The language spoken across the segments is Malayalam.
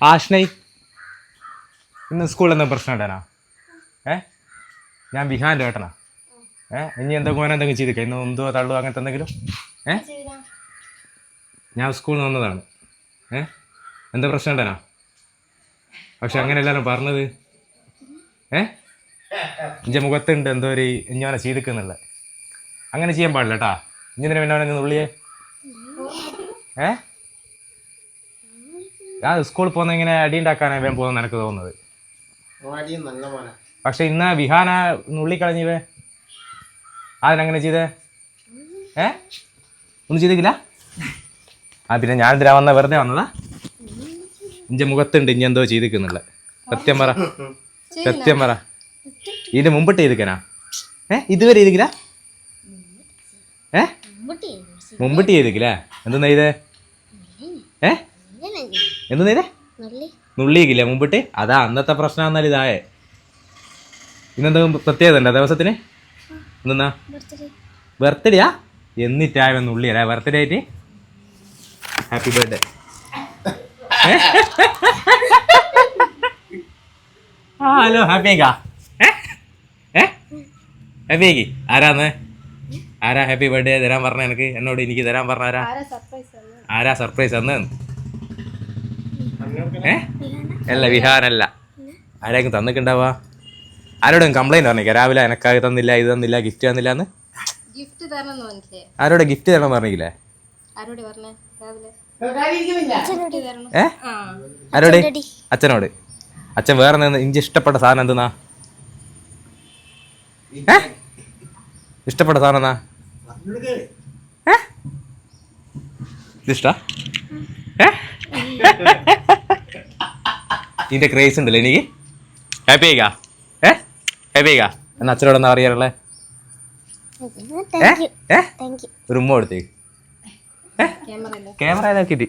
ആഷ്നൈ ഇന്ന് സ്കൂളിൽ എന്തെങ്കിലും പ്രശ്നം ഉണ്ടാനാ ഏ? ഞാൻ ബിഹാന്റെ ഏട്ടനാ. ഏ? ഇനി എന്തെങ്കിലും ഓനെ എന്തെങ്കിലും ചെയ്തിക്കാം ഇന്ന് എന്തോ തള്ളു അങ്ങനത്തെ എന്തെങ്കിലും? ഏ? ഞാൻ സ്കൂളിൽ വന്നതാണ്. ഏ? എന്താ പ്രശ്നം ഉണ്ടാനാ പക്ഷെ അങ്ങനെ എല്ലാവരും പറഞ്ഞത്. ഏ? ഇഞ്ചെ മുഖത്തുണ്ട് എന്തോ ഒരു ഇഞ്ഞോനെ ചെയ്തിക്കുന്നുള്ള. അങ്ങനെ ചെയ്യാൻ പാടില്ല കേട്ടാ. ഇഞ്ഞിനെ പിന്നെ അവനെ ഉള്ളിയേ ഏ? ഞാൻ സ്കൂളിൽ പോകുന്ന ഇങ്ങനെ അടി ഉണ്ടാക്കാനാണ് ഇവൻ പോകുന്ന എനിക്ക് തോന്നുന്നത്? ഓടിയും നല്ല മോനെ. പക്ഷെ ഇന്ന് വിഹാന നുള്ളി കളഞ്ഞിവേ അതിനങ്ങനെ ചെയ്തേ? ഏ? ഒന്നും ചെയ്തില്ല ആ പിന്നെ ഞാൻ എന്തിനാ വന്ന? വെറുതെ വന്നതാ? ഇഞ്ച മുഖത്തുണ്ട് ഇനി എന്തോ ചെയ്തിക്കുന്നുള്ള സത്യം പറ. സത്യം പറ. ഇതിന്റെ മുമ്പിട്ട് ചെയ്തിക്കനാ? ഏ ഇതുവരെ ചെയ്തിക്കില്ല? ഏ? മുമ്പിട്ട് ചെയ്തിക്കില്ലേ. എന്തെന്നാ ചെയ്തേ? ഏ? എന്തെന്നാ നേരെ നുള്ളിയിക്കില്ല മുമ്പിട്ട്? അതാ അന്നത്തെ പ്രശ്നം എന്നാൽ ഇതായേ ഇന്നെന്തെങ്കിലും പ്രത്യേകത ഉണ്ടോ ദിവസത്തിന്? ബർത്ത്ഡേ. ബർത്ത്ഡേയാ? എന്നിട്ടായ നുള്ളിയല്ലേ ബർത്ത്ഡേ ആയിട്ട്? ഹാപ്പി ബർത്ത്ഡേ ആ ഹലോ ഹാപ്പി ഹാപ്പിയാ ഹാപ്പി ഹാപ്പിയാക്കി ആരാന്ന്? ആരാ ഹാപ്പി ബർത്ത്ഡേ തരാൻ പറഞ്ഞ എനിക്ക്? എന്നോട് എനിക്ക് തരാൻ പറഞ്ഞ ആരാ? ആരാ സർപ്രൈസ് അന്ന് ഏ? അല്ല വിഹാനല്ല ആരായിരിക്കും തന്നിട്ടുണ്ടാവാ? ആരോടും കംപ്ലൈന്റ് പറഞ്ഞിക്ക. രാവിലെ എനക്കായി തന്നില്ല ഇത് തന്നില്ല ഗിഫ്റ്റ് തന്നില്ല എന്ന് ആരോടെ ഗിഫ്റ്റ് തരണം പറഞ്ഞില്ലേ ആരോട് പറഞ്ഞേ? രാവിലെ. ഏ? ആരോട്? അച്ഛനോട്. അച്ഛൻ വേറെ ഇഞ്ചി ഇഷ്ടപ്പെട്ട സാധനം എന്തെന്നാ? ഏ? ഇഷ്ടപ്പെട്ട സാധനം എന്നാ? ഏ? ഇതിഷ്ട ഏ? ഇതിന്റെ ക്രേസ് ഉണ്ടല്ലോ എനിക്ക് ഹാപ്പി ആയിക്കാ. ഏ? ഹാപ്പി ആയിക്കാ. എന്നാ അച്ഛനോട് എന്നാ പറയാറുള്ളേ ഏ? ഏ? ഒരു ഉമ്മ ക്യാമറ ക്യാമറ ഇതാക്കിട്ട്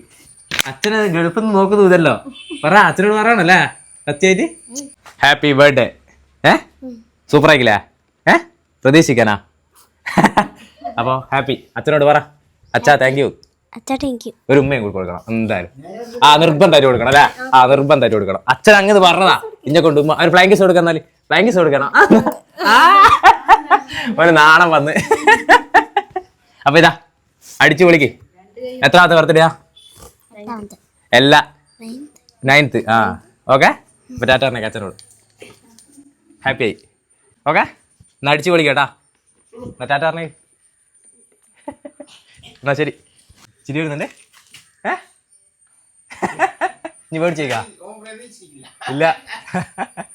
അച്ഛന് ഗൾഫിൽ നിന്ന് നോക്കുന്നു ഇതല്ലോ. പറ അച്ഛനോട് പറയണല്ലേ സത്യമായിട്ട്? ഹാപ്പി ബർത്ത്ഡേ ഏ? സൂപ്പർ ആയിക്കില്ല ഏ? പ്രതീക്ഷിക്കാനാ? അപ്പോ ഹാപ്പി അച്ഛനോട് പറ. അച്ഛാ താങ്ക് യു താങ്ക് യു ഒരു ഉമ്മയും കൂടി കൊടുക്കണം എന്തായാലും. ആ നിർബന്ധമായിട്ട് കൊടുക്കണം അല്ലേ? ആ നിർബന്ധമായിട്ട് കൊടുക്കണം. അച്ഛൻ അങ്ങനെ പറഞ്ഞതാ. ഇന്നെ കൊണ്ട് ഉമ്മ ഒരു ഫ്ലാങ്കിസ് കൊടുക്കാൻ എന്നാൽ? ഫ്ലാങ്കിസ് കൊടുക്കണം. ഒരു നാണം വന്ന്. അപ്പൊ ഇതാ അടിച്ചു വിളിക്ക് എത്രാമത്തെ ബർത്ത്ഡേയാ എല്ലാ. നയൻത്ത് ആ. ഓക്കെ അപ്പൊ ടാറ്റ പറഞ്ഞേ അച്ഛനോട് ഹാപ്പി ആയി. ഓക്കെ എന്നാ അടിച്ചു പൊളിക്കട്ടാ എന്നാ ടാറ്റ എന്നാ ശരി. ചിരി വരുന്നുണ്ടേ. ഏ? നീ മേടിച്ചേക്കാ ഇല്ല.